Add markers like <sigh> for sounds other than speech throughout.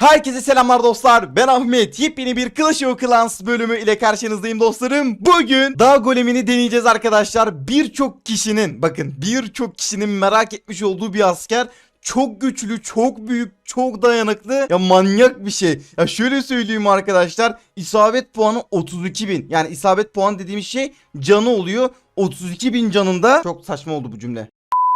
Herkese selamlar dostlar. Ben Ahmet. Yepyeni bir Clash of Clans bölümü ile karşınızdayım dostlarım. Bugün dağ golemini deneyeceğiz arkadaşlar. Birçok kişinin bakın birçok kişinin merak etmiş olduğu bir asker. Çok güçlü, çok büyük, çok dayanıklı. Ya manyak bir şey. Ya şöyle söyleyeyim arkadaşlar. İsabet puanı 32 bin. Yani isabet puanı dediğimiz şey canı oluyor. 32 bin canında. Çok saçma oldu bu cümle.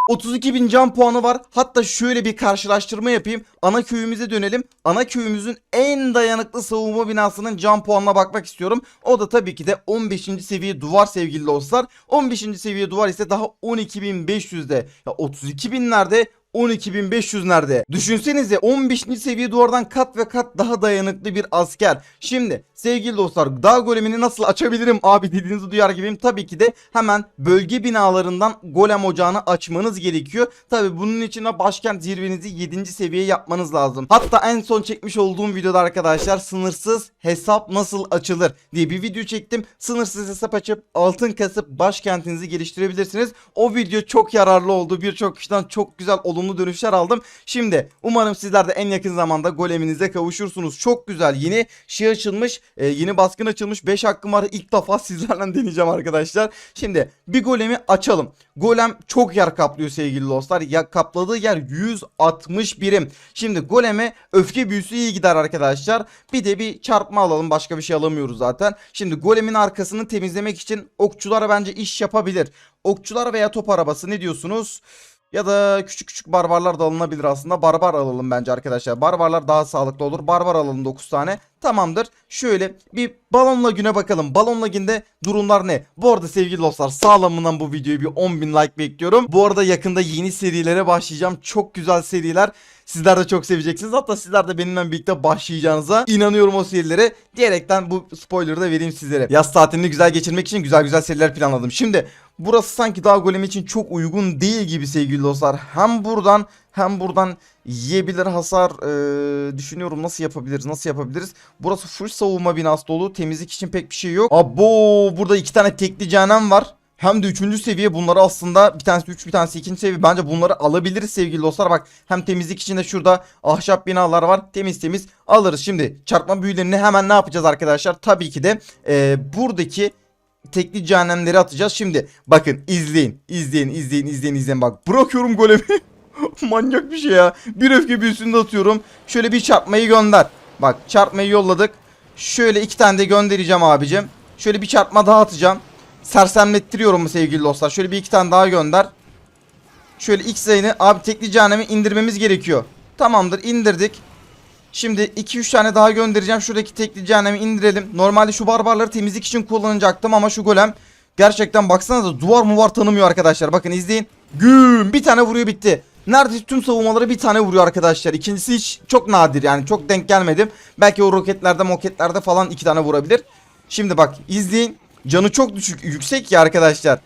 32 bin can puanı var. Hatta şöyle bir karşılaştırma yapayım. Ana köyümüze dönelim. Ana köyümüzün en dayanıklı savunma binasının can puanına bakmak istiyorum. O da tabii ki de 15. seviye duvar sevgili dostlar. 15. seviye duvar ise daha 12.500'de. Ya 32 binlerde 12.500 nerede? Düşünsenize 15. seviye duvardan kat ve kat daha dayanıklı bir asker. Şimdi sevgili dostlar dağ golemini nasıl açabilirim abi dediğinizi duyar gibiyim. Tabii ki de hemen bölge binalarından golem ocağını açmanız gerekiyor. Tabii bunun için de başkent zirvenizi 7. seviye yapmanız lazım. Hatta en son çekmiş olduğum videoda arkadaşlar sınırsız hesap nasıl açılır diye bir video çektim. Sınırsız hesap açıp altın kasıp başkentinizi geliştirebilirsiniz. O video çok yararlı oldu. Birçok kişiden çok güzel olumlu dönüşler aldım. Şimdi umarım sizler de en yakın zamanda goleminize kavuşursunuz. Çok güzel yeni şey açılmış, e, yeni baskın açılmış. 5 hakkım var. İlk defa <laughs> sizlerle deneyeceğim arkadaşlar. Şimdi bir golemi açalım. Golem çok yer kaplıyor sevgili dostlar. Ya kapladığı yer 160 birim. Şimdi goleme öfke büyüsü iyi gider arkadaşlar. Bir de bir çarpma alalım. Başka bir şey alamıyoruz zaten. Şimdi golemin arkasını temizlemek için okçular bence iş yapabilir. Okçular veya top arabası ne diyorsunuz? Ya da küçük küçük barbarlar da alınabilir aslında. Barbar alalım bence arkadaşlar. Barbarlar daha sağlıklı olur. Barbar alalım 9 tane. Tamamdır. Şöyle bir balonla güne bakalım. Balonla günde durumlar ne? Bu arada sevgili dostlar sağlamından bu videoyu bir 10.000 like bekliyorum. Bu arada yakında yeni serilere başlayacağım. Çok güzel seriler. Sizler de çok seveceksiniz. Hatta sizler de benimle birlikte başlayacağınıza inanıyorum o serilere. Diyerekten bu spoiler'ı da vereyim sizlere. Yaz tatilini güzel geçirmek için güzel güzel seriler planladım. Şimdi burası sanki dağ golemi için çok uygun değil gibi sevgili dostlar. Hem buradan hem buradan yiyebilir hasar ee, düşünüyorum nasıl yapabiliriz nasıl yapabiliriz. Burası full savunma binası dolu temizlik için pek bir şey yok. Abo burada iki tane tekli cehennem var. Hem de 3. seviye bunları aslında bir tanesi 3 bir tanesi 2. seviye bence bunları alabiliriz sevgili dostlar. Bak hem temizlik için de şurada ahşap binalar var temiz temiz alırız. Şimdi çarpma büyülerini hemen ne yapacağız arkadaşlar? Tabii ki de ee, buradaki tekli cehennemleri atacağız. Şimdi bakın izleyin izleyin izleyin izleyin izleyin bak bırakıyorum golemi. <laughs> Manyak bir şey ya. Bir öfke büyüsünü de atıyorum. Şöyle bir çarpmayı gönder. Bak çarpmayı yolladık. Şöyle iki tane de göndereceğim abicim. Şöyle bir çarpma daha atacağım. Sersemlettiriyorum mu sevgili dostlar. Şöyle bir iki tane daha gönder. Şöyle X sayını abi tekli cehennemi indirmemiz gerekiyor. Tamamdır indirdik. Şimdi 2-3 tane daha göndereceğim. Şuradaki tekli cehennemi indirelim. Normalde şu barbarları temizlik için kullanacaktım ama şu golem gerçekten baksanıza duvar muvar tanımıyor arkadaşlar. Bakın izleyin. Güm bir tane vuruyor bitti. Neredeyse tüm savunmaları bir tane vuruyor arkadaşlar. İkincisi hiç çok nadir yani çok denk gelmedim. Belki o roketlerde moketlerde falan iki tane vurabilir. Şimdi bak izleyin. Canı çok düşük yüksek ya arkadaşlar.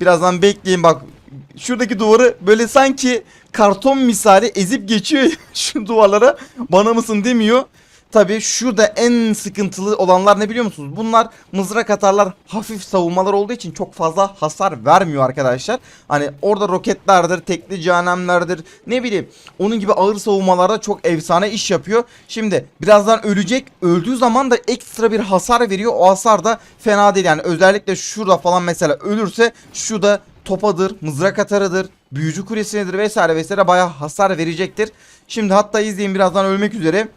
Birazdan bekleyin bak. Şuradaki duvarı böyle sanki karton misali ezip geçiyor <laughs> şu duvarlara. Bana mısın demiyor. Tabii şurada en sıkıntılı olanlar ne biliyor musunuz? Bunlar mızrak atarlar hafif savunmalar olduğu için çok fazla hasar vermiyor arkadaşlar. Hani orada roketlerdir, tekli cehennemlerdir ne bileyim. Onun gibi ağır savunmalarda çok efsane iş yapıyor. Şimdi birazdan ölecek. Öldüğü zaman da ekstra bir hasar veriyor. O hasar da fena değil yani. Özellikle şurada falan mesela ölürse şurada topadır, mızrak atarıdır, büyücü kulesinedir vesaire vesaire bayağı hasar verecektir. Şimdi hatta izleyin birazdan ölmek üzere.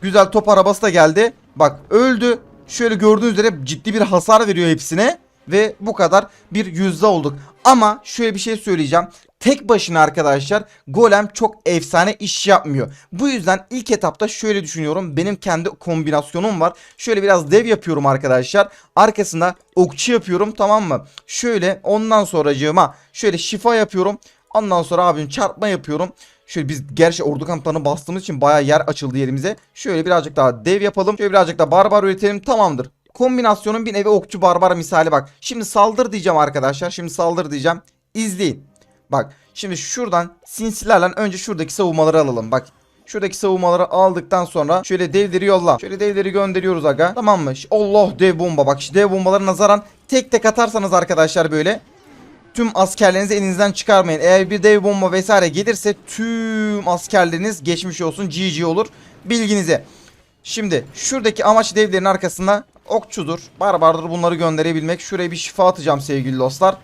Güzel top arabası da geldi. Bak öldü. Şöyle gördüğünüz üzere ciddi bir hasar veriyor hepsine. Ve bu kadar bir yüzde olduk. Ama şöyle bir şey söyleyeceğim. Tek başına arkadaşlar golem çok efsane iş yapmıyor. Bu yüzden ilk etapta şöyle düşünüyorum. Benim kendi kombinasyonum var. Şöyle biraz dev yapıyorum arkadaşlar. Arkasında okçu yapıyorum tamam mı? Şöyle ondan sonracığıma şöyle şifa yapıyorum. Ondan sonra abim çarpma yapıyorum. Şöyle biz gerçi ordu kamplarını bastığımız için bayağı yer açıldı yerimize. Şöyle birazcık daha dev yapalım. Şöyle birazcık da barbar üretelim. Tamamdır. Kombinasyonun bir nevi okçu barbar misali bak. Şimdi saldır diyeceğim arkadaşlar. Şimdi saldır diyeceğim. İzleyin. Bak şimdi şuradan sinsilerle önce şuradaki savunmaları alalım. Bak Şuradaki savunmaları aldıktan sonra şöyle devleri yolla. Şöyle devleri gönderiyoruz aga. Tamam mı? Allah dev bomba. Bak şu dev bombaları nazaran tek tek atarsanız arkadaşlar böyle tüm askerlerinizi elinizden çıkarmayın. Eğer bir dev bomba vesaire gelirse tüm askerleriniz geçmiş olsun GG olur. Bilginize. Şimdi şuradaki amaç devlerin arkasında okçudur. Barbardır bunları gönderebilmek. Şuraya bir şifa atacağım sevgili dostlar.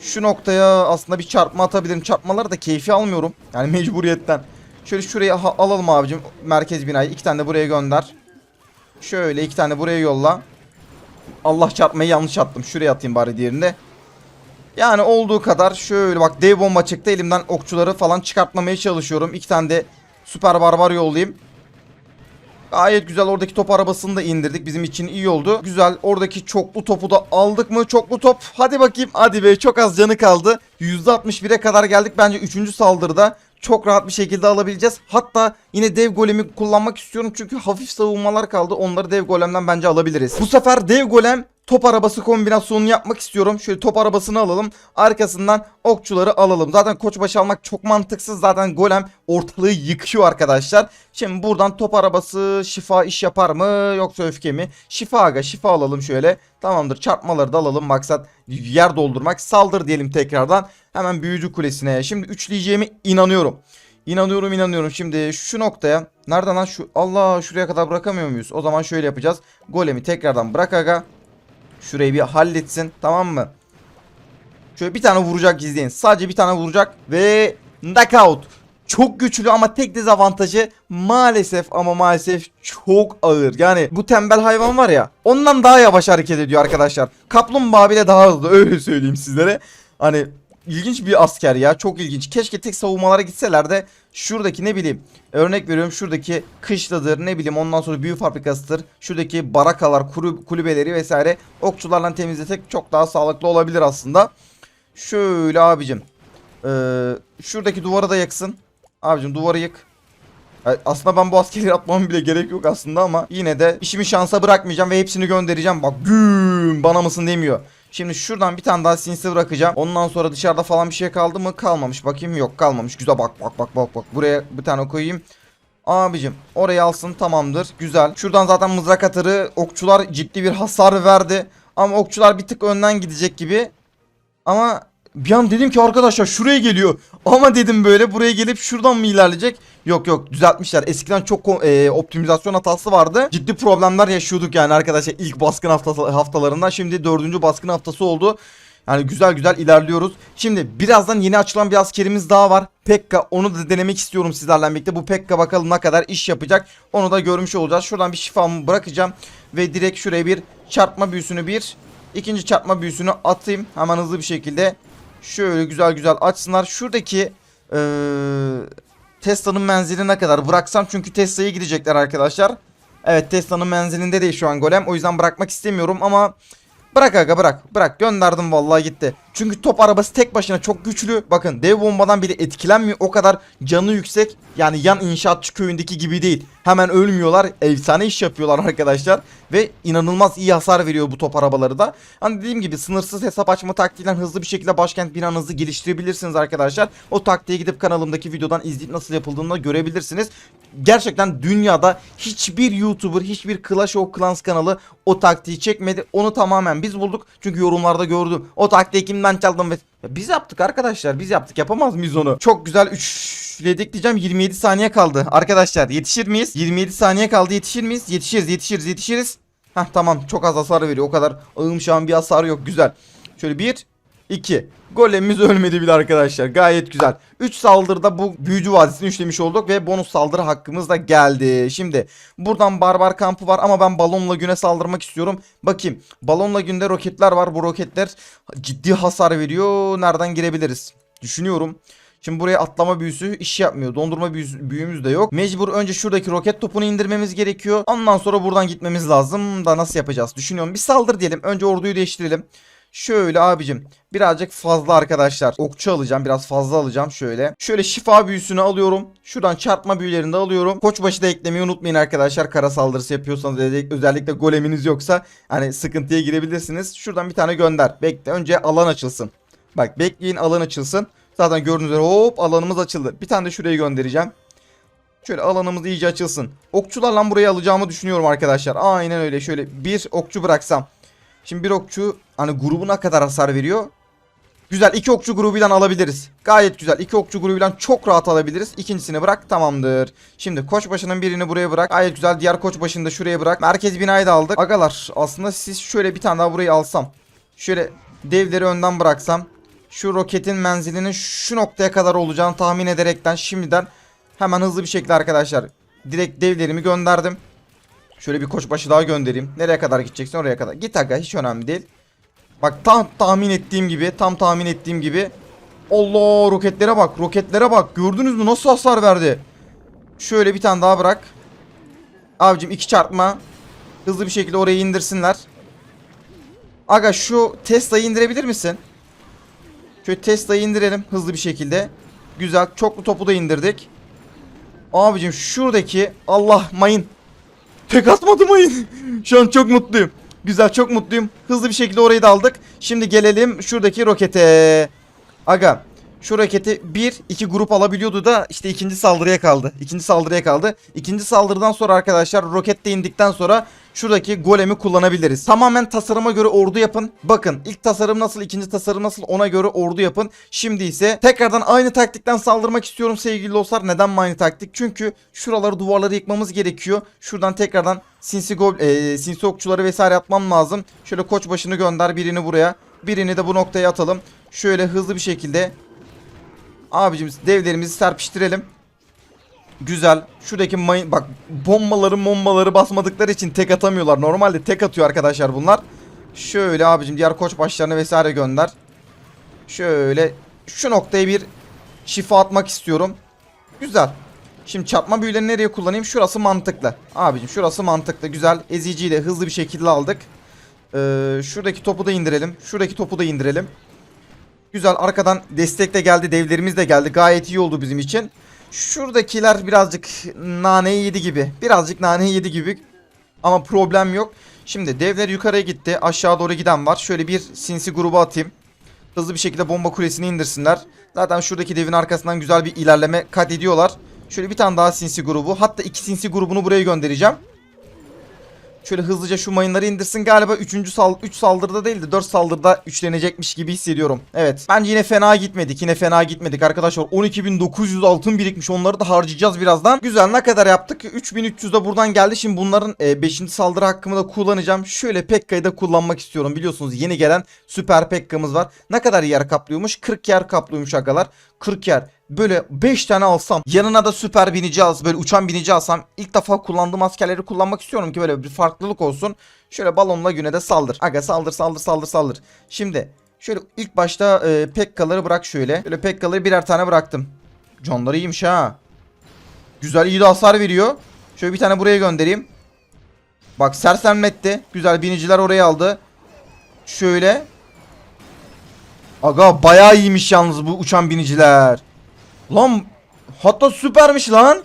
Şu noktaya aslında bir çarpma atabilirim. Çarpmaları da keyfi almıyorum. Yani <laughs> mecburiyetten. Şöyle şuraya alalım abicim. Merkez binayı. iki tane de buraya gönder. Şöyle iki tane buraya yolla. Allah çarpmayı yanlış attım. Şuraya atayım bari diğerinde. Yani olduğu kadar şöyle bak dev bomba çıktı. Elimden okçuları falan çıkartmamaya çalışıyorum. İki tane de süper barbar yollayayım. Gayet güzel oradaki top arabasını da indirdik. Bizim için iyi oldu. Güzel oradaki çoklu topu da aldık mı? Çoklu top. Hadi bakayım. Hadi be çok az canı kaldı. %61'e kadar geldik. Bence 3. saldırıda çok rahat bir şekilde alabileceğiz. Hatta yine dev golemi kullanmak istiyorum. Çünkü hafif savunmalar kaldı. Onları dev golemden bence alabiliriz. Bu sefer dev golem top arabası kombinasyonunu yapmak istiyorum. Şöyle top arabasını alalım. Arkasından okçuları alalım. Zaten koçbaşı almak çok mantıksız. Zaten golem ortalığı yıkıyor arkadaşlar. Şimdi buradan top arabası şifa iş yapar mı yoksa öfke mi? Şifa aga şifa alalım şöyle. Tamamdır çarpmaları da alalım. Maksat yer doldurmak. Saldır diyelim tekrardan. Hemen büyücü kulesine. Şimdi üçleyeceğime inanıyorum. İnanıyorum inanıyorum. Şimdi şu noktaya nereden lan şu Allah şuraya kadar bırakamıyor muyuz? O zaman şöyle yapacağız. Golemi tekrardan bırak aga. Şurayı bir halletsin tamam mı? Şöyle bir tane vuracak izleyin. Sadece bir tane vuracak ve knockout. Çok güçlü ama tek dezavantajı maalesef ama maalesef çok ağır. Yani bu tembel hayvan var ya ondan daha yavaş hareket ediyor arkadaşlar. Kaplumbağa bile daha hızlı öyle söyleyeyim sizlere. Hani ilginç bir asker ya çok ilginç. Keşke tek savunmalara gitseler de şuradaki ne bileyim örnek veriyorum şuradaki kışladır ne bileyim ondan sonra büyü fabrikasıdır. Şuradaki barakalar kulübeleri vesaire okçularla temizlesek çok daha sağlıklı olabilir aslında. Şöyle abicim. Ee, şuradaki duvarı da yaksın. Abicim duvarı yık. Aslında ben bu askerleri atmam bile gerek yok aslında ama yine de işimi şansa bırakmayacağım ve hepsini göndereceğim. Bak güm bana mısın demiyor. Şimdi şuradan bir tane daha sinsi bırakacağım. Ondan sonra dışarıda falan bir şey kaldı mı? Kalmamış. Bakayım yok kalmamış. Güzel bak bak bak bak bak. Buraya bir tane koyayım. Abicim orayı alsın tamamdır. Güzel. Şuradan zaten mızrak atarı okçular ciddi bir hasar verdi. Ama okçular bir tık önden gidecek gibi. Ama bir an dedim ki arkadaşlar şuraya geliyor. <laughs> Ama dedim böyle buraya gelip şuradan mı ilerleyecek? Yok yok düzeltmişler. Eskiden çok e, optimizasyon hatası vardı. Ciddi problemler yaşıyorduk yani arkadaşlar ilk baskın haftası, haftalarından. Şimdi dördüncü baskın haftası oldu. Yani güzel güzel ilerliyoruz. Şimdi birazdan yeni açılan bir askerimiz daha var. Pekka onu da denemek istiyorum sizlerle birlikte. Bu Pekka bakalım ne kadar iş yapacak. Onu da görmüş olacağız. Şuradan bir şifamı bırakacağım. Ve direkt şuraya bir çarpma büyüsünü bir. ikinci çarpma büyüsünü atayım. Hemen hızlı bir şekilde. Şöyle güzel güzel açsınlar. Şuradaki eee Tesla'nın menzili ne kadar bıraksam çünkü Tesla'ya gidecekler arkadaşlar. Evet Tesla'nın menzilinde değil şu an golem. O yüzden bırakmak istemiyorum ama bırak aga bırak. Bırak gönderdim vallahi gitti. Çünkü top arabası tek başına çok güçlü. Bakın dev bombadan bile etkilenmiyor. O kadar canı yüksek. Yani yan inşaatçı köyündeki gibi değil. Hemen ölmüyorlar. Efsane iş yapıyorlar arkadaşlar. Ve inanılmaz iyi hasar veriyor bu top arabaları da. Hani dediğim gibi sınırsız hesap açma taktiğiyle hızlı bir şekilde başkent binanızı geliştirebilirsiniz arkadaşlar. O taktiğe gidip kanalımdaki videodan izleyip nasıl yapıldığını da görebilirsiniz. Gerçekten dünyada hiçbir YouTuber, hiçbir Clash of Clans kanalı o taktiği çekmedi. Onu tamamen biz bulduk. Çünkü yorumlarda gördüm. O taktiği kimden çaldım ve Ya biz yaptık arkadaşlar. Biz yaptık. Yapamaz mıyız onu? Çok güzel 3'ledik diyeceğim. 27 saniye kaldı. Arkadaşlar yetişir miyiz? 27 saniye kaldı. Yetişir miyiz? Yetişiriz, yetişiriz, yetişiriz. Heh tamam. Çok az hasar veriyor. O kadar ağım şu an bir hasar yok. Güzel. Şöyle bir 2. Golemimiz ölmedi bile arkadaşlar. Gayet güzel. 3 saldırıda bu büyücü vadisini üçlemiş olduk ve bonus saldırı hakkımız da geldi. Şimdi buradan barbar kampı var ama ben balonla güne saldırmak istiyorum. Bakayım. Balonla günde roketler var. Bu roketler ciddi hasar veriyor. Nereden girebiliriz? Düşünüyorum. Şimdi buraya atlama büyüsü iş yapmıyor. Dondurma büyüsü, büyümüz de yok. Mecbur önce şuradaki roket topunu indirmemiz gerekiyor. Ondan sonra buradan gitmemiz lazım. Da nasıl yapacağız? Düşünüyorum. Bir saldır diyelim. Önce orduyu değiştirelim. Şöyle abicim birazcık fazla arkadaşlar. Okçu alacağım biraz fazla alacağım şöyle. Şöyle şifa büyüsünü alıyorum. Şuradan çarpma büyülerini de alıyorum. Koçbaşı da eklemeyi unutmayın arkadaşlar. Kara saldırısı yapıyorsanız özellikle- goleminiz yoksa hani sıkıntıya girebilirsiniz. Şuradan bir tane gönder. Bekle önce alan açılsın. Bak bekleyin alan açılsın. Zaten gördüğünüz üzere hop alanımız açıldı. Bir tane de şuraya göndereceğim. Şöyle alanımız iyice açılsın. Okçularla burayı alacağımı düşünüyorum arkadaşlar. Aynen öyle. Şöyle bir okçu bıraksam. Şimdi bir okçu hani grubuna kadar hasar veriyor. Güzel iki okçu grubuyla alabiliriz. Gayet güzel. iki okçu grubuyla çok rahat alabiliriz. İkincisini bırak tamamdır. Şimdi koçbaşının birini buraya bırak. Gayet güzel. Diğer koçbaşını da şuraya bırak. Merkez binayı da aldık. Agalar aslında siz şöyle bir tane daha burayı alsam. Şöyle devleri önden bıraksam. Şu roketin menzilinin şu noktaya kadar olacağını tahmin ederekten şimdiden hemen hızlı bir şekilde arkadaşlar direkt devlerimi gönderdim. Şöyle bir koçbaşı daha göndereyim. Nereye kadar gideceksin oraya kadar. Git aga hiç önemli değil. Bak tam tahmin ettiğim gibi tam tahmin ettiğim gibi. Allah roketlere bak roketlere bak. Gördünüz mü nasıl hasar verdi. Şöyle bir tane daha bırak. Abicim iki çarpma. Hızlı bir şekilde orayı indirsinler. Aga şu Tesla'yı indirebilir misin? Şöyle Tesla'yı indirelim hızlı bir şekilde. Güzel çoklu topu da indirdik. Abicim şuradaki Allah mayın. Tek atmadı mayın. <laughs> Şu an çok mutluyum. Güzel çok mutluyum. Hızlı bir şekilde orayı da aldık. Şimdi gelelim şuradaki rokete. Aga şu roketi bir iki grup alabiliyordu da işte ikinci saldırıya kaldı. İkinci saldırıya kaldı. İkinci saldırıdan sonra arkadaşlar roket de indikten sonra şuradaki golemi kullanabiliriz. Tamamen tasarıma göre ordu yapın. Bakın ilk tasarım nasıl ikinci tasarım nasıl ona göre ordu yapın. Şimdi ise tekrardan aynı taktikten saldırmak istiyorum sevgili dostlar. Neden aynı taktik? Çünkü şuraları duvarları yıkmamız gerekiyor. Şuradan tekrardan sinsi, gol, e, sinsi okçuları vesaire atmam lazım. Şöyle koç başını gönder birini buraya. Birini de bu noktaya atalım. Şöyle hızlı bir şekilde Abicim devlerimizi serpiştirelim. Güzel. Şuradaki mayın bak bombaları bombaları basmadıkları için tek atamıyorlar. Normalde tek atıyor arkadaşlar bunlar. Şöyle abicim diğer koç başlarını vesaire gönder. Şöyle şu noktaya bir şifa atmak istiyorum. Güzel. Şimdi çarpma büyülerini nereye kullanayım? Şurası mantıklı. Abicim şurası mantıklı. Güzel. Eziciyi de hızlı bir şekilde aldık. Ee, şuradaki topu da indirelim. Şuradaki topu da indirelim. Güzel arkadan destek de geldi devlerimiz de geldi gayet iyi oldu bizim için. Şuradakiler birazcık naneyi yedi gibi birazcık naneyi yedi gibi ama problem yok. Şimdi devler yukarıya gitti aşağı doğru giden var şöyle bir sinsi gruba atayım. Hızlı bir şekilde bomba kulesini indirsinler. Zaten şuradaki devin arkasından güzel bir ilerleme kat ediyorlar. Şöyle bir tane daha sinsi grubu hatta iki sinsi grubunu buraya göndereceğim. Şöyle hızlıca şu mayınları indirsin. Galiba 3. sal 3 saldırıda değil de 4 saldırıda üçlenecekmiş gibi hissediyorum. Evet. Bence yine fena gitmedik. Yine fena gitmedik arkadaşlar. 12.900 altın birikmiş. Onları da harcayacağız birazdan. Güzel ne kadar yaptık? 3300 de buradan geldi. Şimdi bunların 5. saldırı hakkımı da kullanacağım. Şöyle Pekka'yı da kullanmak istiyorum. Biliyorsunuz yeni gelen süper Pekka'mız var. Ne kadar yer kaplıyormuş? 40 yer kaplıyormuş agalar. 40 yer böyle 5 tane alsam yanına da süper binici alsam böyle uçan binici alsam ilk defa kullandığım askerleri kullanmak istiyorum ki böyle bir farklılık olsun. Şöyle balonla güne de saldır. Aga saldır saldır saldır saldır. Şimdi şöyle ilk başta e, Pekka'ları bırak şöyle. Şöyle Pekka'ları birer tane bıraktım. Canları iyiymiş ha. Güzel iyi de hasar veriyor. Şöyle bir tane buraya göndereyim. Bak sersemletti. Güzel biniciler oraya aldı. Şöyle. Aga bayağı iyiymiş yalnız bu uçan biniciler. Lan hatta süpermiş lan.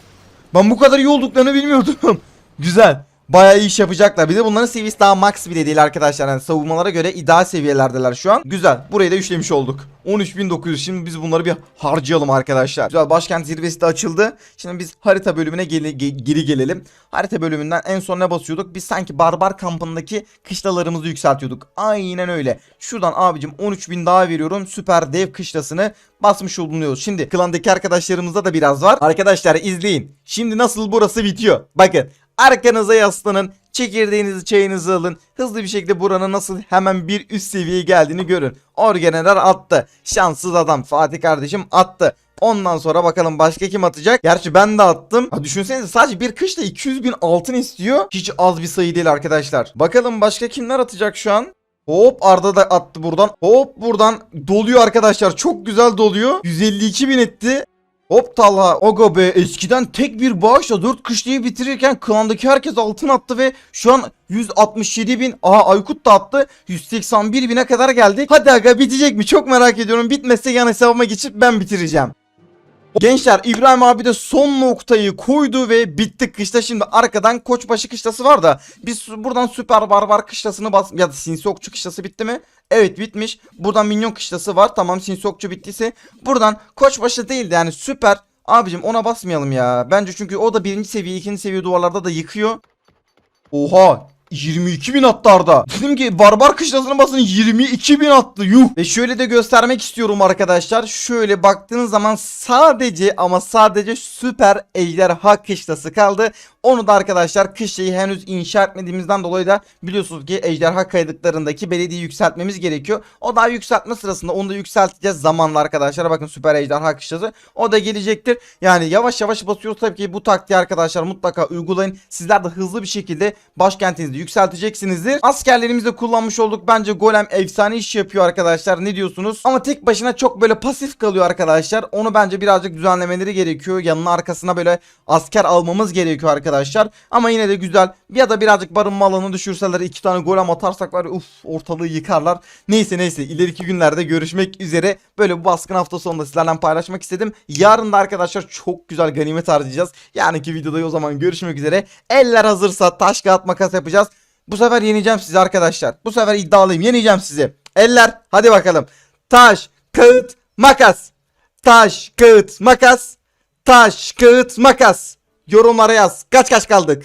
Ben bu kadar iyi olduklarını bilmiyordum. <laughs> Güzel. Bayağı iyi iş yapacaklar. Bir de bunların seviyesi daha max bile değil arkadaşlar. Yani savunmalara göre ideal seviyelerdeler şu an. Güzel. Burayı da üçlemiş olduk. 13.900. Şimdi biz bunları bir harcayalım arkadaşlar. Güzel. Başkent zirvesi de açıldı. Şimdi biz harita bölümüne geri, ge- geri gelelim. Harita bölümünden en son ne basıyorduk? Biz sanki barbar kampındaki kışlalarımızı yükseltiyorduk. Aynen öyle. Şuradan abicim 13.000 daha veriyorum. Süper dev kışlasını basmış bulunuyoruz. Şimdi klandaki arkadaşlarımızda da biraz var. Arkadaşlar izleyin. Şimdi nasıl burası bitiyor? Bakın Arkanıza yaslanın. Çekirdeğinizi çayınızı alın. Hızlı bir şekilde buranın nasıl hemen bir üst seviyeye geldiğini görün. Orgeneral attı. Şanssız adam Fatih kardeşim attı. Ondan sonra bakalım başka kim atacak? Gerçi ben de attım. Ha, düşünsenize sadece bir kışla 200 bin altın istiyor. Hiç az bir sayı değil arkadaşlar. Bakalım başka kimler atacak şu an? Hop Arda da attı buradan. Hop buradan doluyor arkadaşlar. Çok güzel doluyor. 152 bin etti. Hop Talha Ogo be eskiden tek bir bağışla 4 kışlayı bitirirken klandaki herkes altın attı ve şu an 167 bin aha Aykut da attı 181 bine kadar geldik. Hadi aga bitecek mi çok merak ediyorum bitmezse yan hesabıma geçip ben bitireceğim. Gençler İbrahim abi de son noktayı koydu ve bittik kışla. Şimdi arkadan Koçbaşı kışlası var da biz buradan Süper Barbar kışlasını bas ya da Sinsi Okçu kışlası bitti mi? Evet bitmiş. Buradan Minyon kışlası var. Tamam Sinsi Okçu bittiyse buradan Koçbaşı değildi yani Süper Abicim ona basmayalım ya. Bence çünkü o da birinci seviye, ikinci seviye duvarlarda da yıkıyor. Oha! 22 bin attı Arda. Dedim ki barbar kışlasına basın 22 bin attı yuh. Ve şöyle de göstermek istiyorum arkadaşlar. Şöyle baktığınız zaman sadece ama sadece süper ejderha kışlası kaldı. Onu da arkadaşlar kışlayı henüz inşa etmediğimizden dolayı da biliyorsunuz ki ejderha kaydıklarındaki belediye yükseltmemiz gerekiyor. O daha yükseltme sırasında onu da yükselteceğiz zamanla arkadaşlar. Bakın süper ejderha kışlası o da gelecektir. Yani yavaş yavaş basıyoruz tabii ki bu taktiği arkadaşlar mutlaka uygulayın. Sizler de hızlı bir şekilde başkentinizi yükselteceksinizdir. Askerlerimizi kullanmış olduk. Bence golem efsane iş yapıyor arkadaşlar. Ne diyorsunuz? Ama tek başına çok böyle pasif kalıyor arkadaşlar. Onu bence birazcık düzenlemeleri gerekiyor. Yanına arkasına böyle asker almamız gerekiyor arkadaşlar. Ama yine de güzel. Ya da birazcık barınma alanını düşürseler iki tane golem atarsak var uf ortalığı yıkarlar. Neyse neyse ileriki günlerde görüşmek üzere. Böyle bu baskın hafta sonunda sizlerle paylaşmak istedim. Yarın da arkadaşlar çok güzel ganimet harcayacağız. Yarınki videoda o zaman görüşmek üzere. Eller hazırsa taş kağıt makas yapacağız. Bu sefer yeneceğim sizi arkadaşlar. Bu sefer iddialıyım. Yeneceğim sizi. Eller hadi bakalım. Taş, kağıt, makas. Taş, kağıt, makas. Taş, kağıt, makas. Yorumlara yaz. Kaç kaç kaldık?